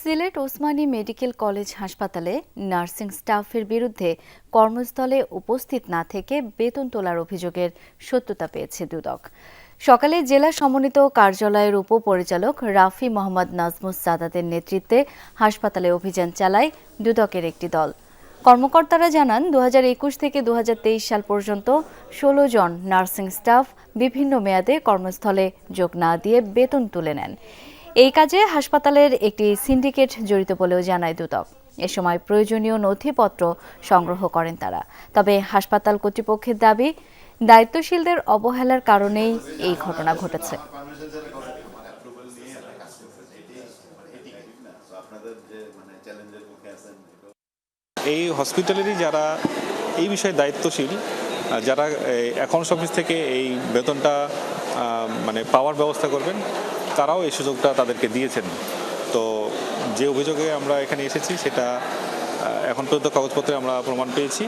Sylhet Osmani medical college হাসপাতালে nursing স্টাফের বিরুদ্ধে কর্মস্থলে উপস্থিত না থেকে বেতন তোলার অভিযোগের সত্যতা পেয়েছে দুদক। সকালে জেলা সমন্বিত কার্যালয়ের উপপরিচালক রাফি মোহাম্মদ নাজমুস সাদাতের নেতৃত্বে হাসপাতালে অভিযান চালায় দুদকের একটি দল। কর্মকর্তারা জানান দু হাজার একুশ থেকে দু হাজার তেইশ সাল পর্যন্ত ষোলো জন নার্সিং স্টাফ বিভিন্ন মেয়াদে কর্মস্থলে যোগ না দিয়ে বেতন তুলে নেন। এই কাজে হাসপাতালের একটি সিন্ডিকেট জড়িত বলেও জানায় দুদক। এ সময় প্রয়োজনীয় নথিপত্র সংগ্রহ করেন তারা। তবে হাসপাতাল কর্তৃপক্ষের দাবি, দায়িত্বশীলদের অবহেলার কারণেই এই ঘটনা ঘটেছে। এই হসপিটালেরই যারা এই বিষয়ে দায়িত্বশীল যারা অ্যাকাউন্টস অফিস থেকে এই বেতনটা মানে পাওয়ার ব্যবস্থা করবেন তারাও এই সুযোগটা তাদেরকে দিয়েছেন। তো যে অভিযোগে আমরা এখানে এসেছি, সেটা এখন পর্যন্ত কাগজপত্রে আমরা প্রমাণ পেয়েছি।